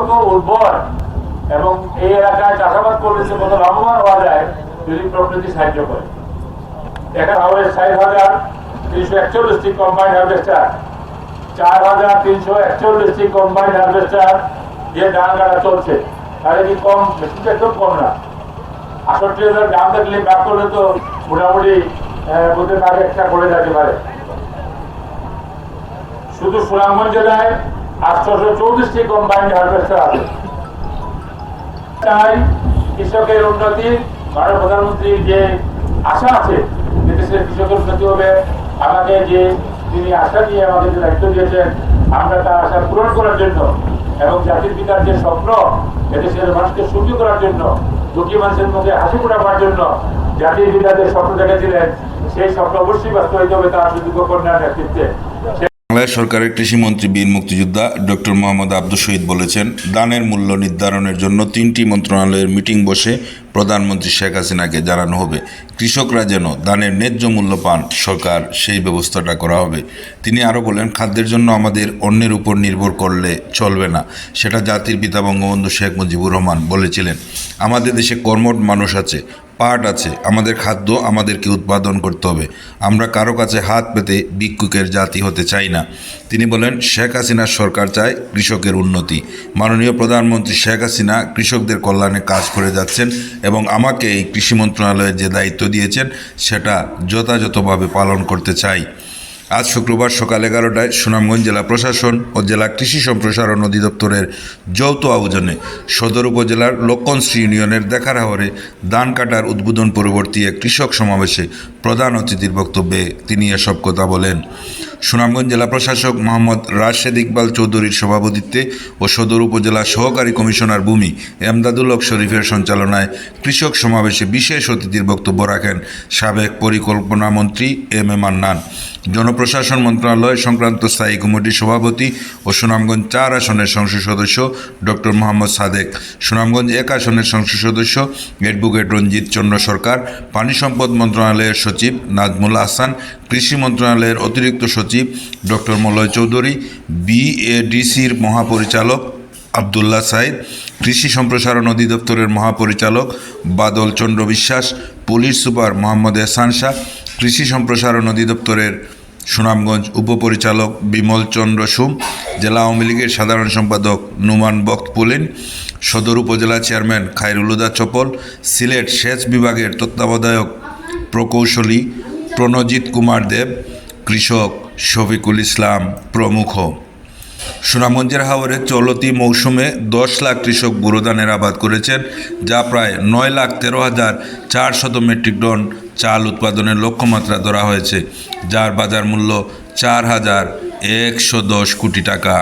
অত উর্বর এবং এই এলাকায় চাষাবাদ করলে যে কত লাভবান হওয়া যায়, যদি প্রকৃতি সাহায্য করে। এখানে হবে হাজার তিনশো একচল্লিশটি কম্বাইন্ড চার হাজার তিনশো একচল্লিশটি কম্বাইন্ড যে ধান কাটা চলছে। তাহলে কি কম? বেশি একদম কম না। আষট্টি হাজার দেখলে ব্যাক করলে তো মোটামুটি আগে একটা করে যেতে পারে। শুধু সুনামগঞ্জ জেলায় আটশোশো চৌত্রিশটি হারভেস্টার আছে। তাই কৃষকের উন্নতি ভারত প্রধানমন্ত্রীর যে আশা আছে দেশের কৃষকের উন্নতি হবে, আমাকে যে তিনি আশা নিয়ে দায়িত্ব দিয়েছেন, আমরা তার আশা পূরণ করার জন্য এবং জাতির পিতার যে স্বপ্ন, এদেশের মানুষকে সুখী করার জন্য দুঃখী মানুষের মুখে হাসি ফোটাবার জন্য জাতির পিতা যে স্বপ্ন দেখেছিলেন, সেই স্বপ্ন অবশ্যই বাস্তবায়িত হবে তার সুযোগ্য কন্যার নেতৃত্বে। বাংলাদেশ সরকারের কৃষিমন্ত্রী বীর মুক্তিযোদ্ধা ডক্টর মোহাম্মদ আব্দুল শহীদ বলেছেন, দানের মূল্য নির্ধারণের জন্য তিনটি মন্ত্রণালয়ের মিটিং বসে প্রধানমন্ত্রী শেখ হাসিনাকে জানানো হবে। কৃষকরা যেন দানের ন্যায্য মূল্য পান, সরকার সেই ব্যবস্থাটা করা হবে। তিনি আরও বলেন, খাদ্যের জন্য আমাদের অন্যের উপর নির্ভর করলে চলবে না, সেটা জাতির পিতা বঙ্গবন্ধু শেখ মুজিবুর রহমান বলেছিলেন। আমাদের দেশে কর্মঠ মানুষ আছে পাট আছে। আমাদের খাদ্য আমাদেরকে উৎপাদন করতে হবে। আমরা কারও কাছে হাত পেতে ভিক্ষুকের জাতি হতে চাই না। তিনি বলেন, শেখ হাসিনার সরকার চায় কৃষকের উন্নতি। মাননীয় প্রধানমন্ত্রী শেখ হাসিনা কৃষকদের কল্যাণে কাজ করে যাচ্ছেন এবং আমাকে এই কৃষি মন্ত্রণালয়ের যে দায়িত্ব দিয়েছেন, সেটা যথাযথভাবে পালন করতে চাই। আজ শুক্রবার সকাল এগারোটায় সুনামগঞ্জ জেলা প্রশাসন ও জেলা কৃষি সম্প্রসারণ অধিদপ্তরের যৌথ আয়োজনে সদর উপজেলার লক্ষণশ্রী ইউনিয়নের দেখার হাওরে ধান কাটার উদ্বোধন পরবর্তী এক কৃষক সমাবেশে প্রধান অতিথির বক্তব্যে তিনি এসব কথা বলেন। সুনামগঞ্জ জেলা প্রশাসক মোহাম্মদ রাশেদ ইকবাল চৌধুরীর সভাপতিত্বে ও সদর উপজেলা সহকারী কমিশনার ভূমি এমদাদুল হক শরীফের সঞ্চালনায় কৃষক সমাবেশে বিশেষ অতিথির বক্তব্য রাখেন সাবেক পরিকল্পনা মন্ত্রী এম এ মান্নান। জনপ্রশাসন মন্ত্রণালয় সংক্রান্ত স্থায়ী কমিটির সভাপতি ও সুনামগঞ্জ চার আসনের সংসদ সদস্য ডক্টর মোহাম্মদ সাদেক। সুনামগঞ্জ এক আসনের সংসদ সদস্য অ্যাডভোকেট রঞ্জিত চন্দ্র সরকার, পানি সম্পদ মন্ত্রণালয়ের সচিব নাজমুল আহসান, কৃষি মন্ত্রণালয়ের অতিরিক্ত সচিব ডক্টর মলয় চৌধুরী, বিএডিসির মহাপরিচালক আবদুল্লাহ সাইদ, কৃষি সম্প্রসারণ অধিদপ্তরের মহাপরিচালক বাদল চন্দ্র বিশ্বাস, পুলিশ সুপার মোহাম্মদ এহসান শাহ কৃষি সম্প্রসারণ অধিদপ্তরের সুনামগঞ্জ উপপরিচালক বিমল চন্দ্র সুম, জেলা আওয়ামী লীগের সাধারণ সম্পাদক নুমান বক্ত পুলিন, সদর উপজেলা চেয়ারম্যান খায়রুলুদা চপল, সিলেট সেচ বিভাগের তত্ত্বাবধায়ক প্রকৌশলী প্রণজিৎ কুমার দেব, কৃষক শফিকুল ইসলাম প্রমুখ। সুনামগঞ্জের হাওরে চলতি মৌসুমে দশ লাখ কৃষক বুড়োধানের আবাদ করেছেন, যা প্রায় নয় লাখ তেরো হাজার চার শত মেট্রিক টন চাল উৎপাদনের লক্ষ্যমাত্রা ধরা হয়েছে, যার বাজার মূল্য চার হাজার একশো দশ কোটি টাকা।